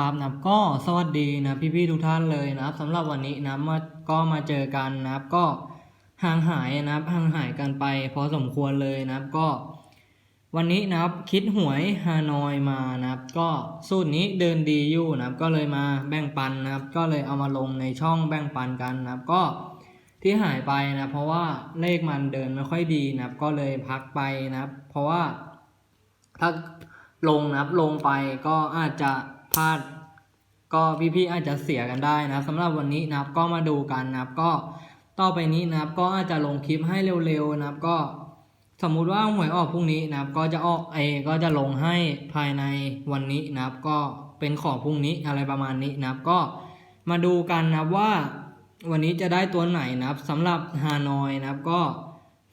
ครับนะครับก็สวัสดีนะพี่ๆทุกท่านเลยนะครับสำหรับวันนี้นะมาก็มาเจอกันนะครับ ก็ห่างหายนะครับห่างหายกันไป พอสมควรเลยนะครับก็ วันนี้นะครับคิดหวยฮานอยมานะครับ ก็สูตรนี้เดินดีอยู่นะครับ ก็เลยมาแบ่งปันนะครับ ก็เลยเอามาลงในช่องแบ่งปันกันนะครับ ก็ที่หายไปนะเพราะว่าเลขมันเดินไม่ค่อยดีนะครับ ก็เลยพักไปนะครับ เพราะว่าถ้าลงนะครับลงไปก็อาจจะ พลาดก็พี่ๆอาจจะเสียกันได้นะสำหรับวันนี้นะครับก็มาดูกันนะครับก็ต่อไปนี้นะครับก็อาจจะลงคลิปให้เร็วๆนะครับก็สมมุติว่าหวยออกพรุ่งนี้นะครับก็จะออกเอก็จะลงให้ภายในวันนี้นะครับก็เป็นของพรุ่งนี้อะไรประมาณนี้นะครับก็มาดูกันนะครับว่าวันนี้จะได้ตัวไหนนะครับสำหรับฮานอยนะครับก็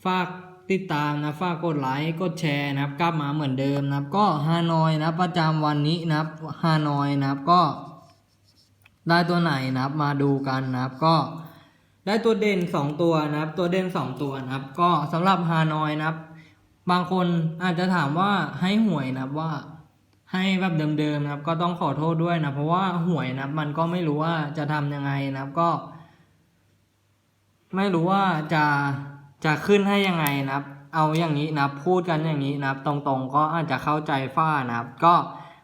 ฝาก ติดตามนะฝากกดไลค์กดแชร์นะครับ กลับมาเหมือนเดิมนะครับ ก็ฮานอยนะประจำวันนี้นะครับฮานอยนะครับก็ ได้ตัวไหนนะครับมาดูกันนะครับก็ได้ตัวเด่นสองตัวนะครับ ตัวเด่นสองตัวนะครับ ก็สำหรับฮานอยนะครับ บางคนอาจจะถามว่าให้หวยนะครับว่าให้แบบเดิมๆนะครับ ก็ต้องขอโทษด้วยนะ เพราะว่าหวยนะครับ มันก็ไม่รู้ว่าจะทำยังไงนะครับก็ ไม่รู้ว่าจะ จะขึ้นให้ยังไงนะครับ เอาอย่างนี้นะครับพูดกันอย่างนี้นะครับ ตรงๆ ก็อาจจะเข้าใจฝ้านะครับ ก็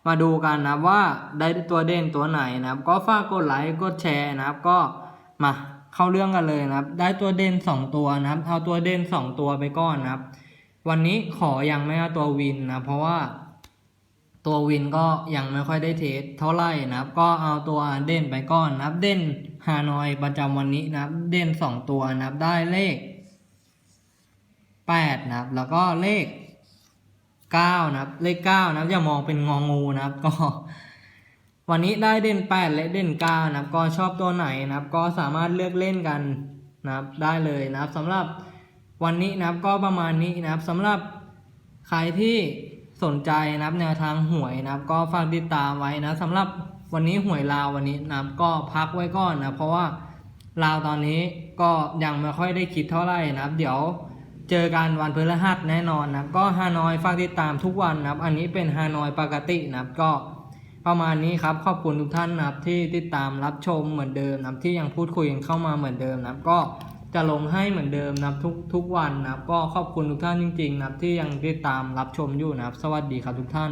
มาดูกันนะครับว่าได้ตัวเด่นตัวไหนนะครับ ก็ฝากกดไลค์กดแชร์นะครับ ก็มาเข้าเรื่องกันเลยนะครับ ได้ตัวเด่นสองตัวนะครับ เอาตัวเด่นสองตัวไปก่อนนะครับ วันนี้ขอยังไม่เอาตัววินนะเพราะว่าตัววินก็ยังไม่ค่อยได้เทสเท่าไหร่นะครับ ก็เอาตัวเด่นไปก่อนนะครับ เด่นฮานอยประจำวันนี้นะครับ เด่นสองตัวนะครับ ได้เลข แปดนะครับ แล้วก็เลขเก้านะครับ เลขเก้านะครับอย่ามองเป็นงองูนะครับ ก็ วันนี้ได้เด่นแปดและเด่นเก้านะครับ ก็ชอบตัวไหนนะครับ ก็สามารถเลือกเล่นกันนะครับได้เลยนะครับสำหรับวันนี้นะครับก็ประมาณนี้นะครับสำหรับใครที่สนใจนะครับแนวทางหวยนะครับ ก็ฝากติดตามไว้นะสำหรับวันนี้หวยลาววันนี้นะครับก็พักไว้ก่อนนะเพราะว่าลาวตอนนี้ก็ยังไม่ค่อยได้คิดเท่าไหร่นะครับ เดี๋ยว เจอกันวันพฤหัสแน่นอนนะก็ฮานอยฝากติดตามทุกวันนะอันนี้เป็นฮานอยปกตินับก็ประมาณนี้ครับขอบคุณทุกท่านนะครับที่ติดตามรับชมเหมือนเดิมนับที่ยังพูดคุยกันเข้ามาเหมือนเดิมนับก็จะลงให้เหมือนเดิมนับทุกทุกวันนะก็ขอบคุณทุกท่านจริงๆนะที่ยังติดตามรับชมอยู่นะครับ สวัสดีครับทุกท่าน